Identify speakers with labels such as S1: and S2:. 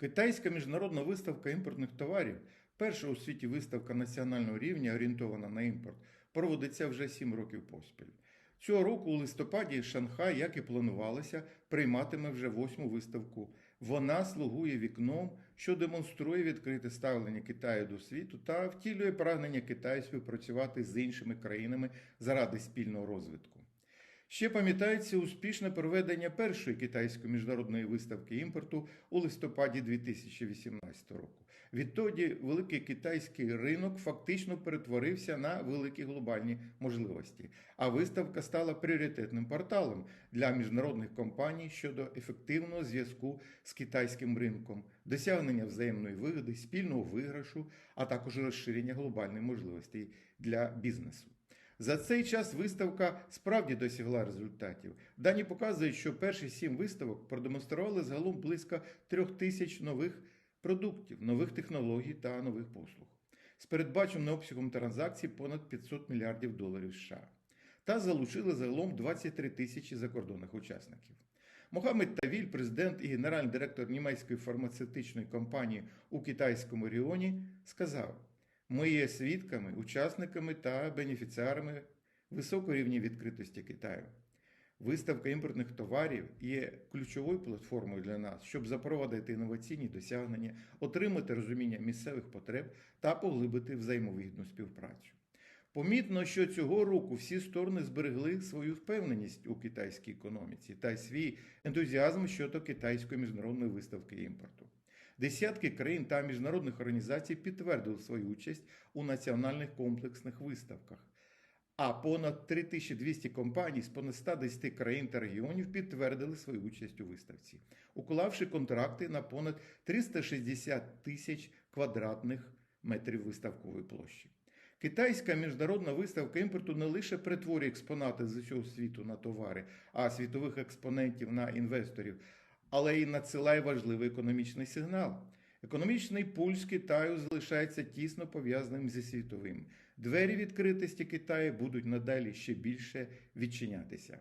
S1: Китайська міжнародна виставка імпортних товарів, перша у світі виставка національного рівня, орієнтована на імпорт, проводиться вже 7 років поспіль. Цього року у листопаді Шанхай, як і планувалося, прийматиме вже восьму виставку. Вона слугує вікном, що демонструє відкрите ставлення Китаю до світу та втілює прагнення Китаю співпрацювати з іншими країнами заради спільного розвитку. Ще пам'ятається успішне проведення першої китайської міжнародної виставки імпорту у листопаді 2018 року. Відтоді великий китайський ринок фактично перетворився на великі глобальні можливості, а виставка стала пріоритетним порталом для міжнародних компаній щодо ефективного зв'язку з китайським ринком, досягнення взаємної вигоди, спільного виграшу, а також розширення глобальних можливостей для бізнесу. За цей час виставка справді досягла результатів. Дані показують, що перші сім виставок продемонстрували загалом близько трьох тисяч нових продуктів, нових технологій та нових послуг з передбаченим обсягом транзакцій понад 500 мільярдів доларів США та залучили загалом 23 тисячі закордонних учасників. Мохамед Тавіль, президент і генеральний директор німецької фармацевтичної компанії у китайському регіоні, сказав. Ми є свідками, учасниками та бенефіціарами високого рівня відкритості Китаю. Виставка імпортних товарів є ключовою платформою для нас, щоб запровадити інноваційні досягнення, отримати розуміння місцевих потреб та поглибити взаємовигідну співпрацю. Помітно, що цього року всі сторони зберегли свою впевненість у китайській економіці та свій ентузіазм щодо китайської міжнародної виставки імпорту. Десятки країн та міжнародних організацій підтвердили свою участь у національних комплексних виставках. А понад 3200 компаній з понад 110 країн та регіонів підтвердили свою участь у виставці, уклавши контракти на понад 360 тисяч квадратних метрів виставкової площі. Китайська міжнародна виставка імпорту не лише перетворює експонати з усього світу на товари, а світових експонентів на інвесторів, але й надсилає важливий економічний сигнал. Економічний пульс Китаю залишається тісно пов'язаним зі світовим. Двері відкритості Китаю будуть надалі ще більше відчинятися.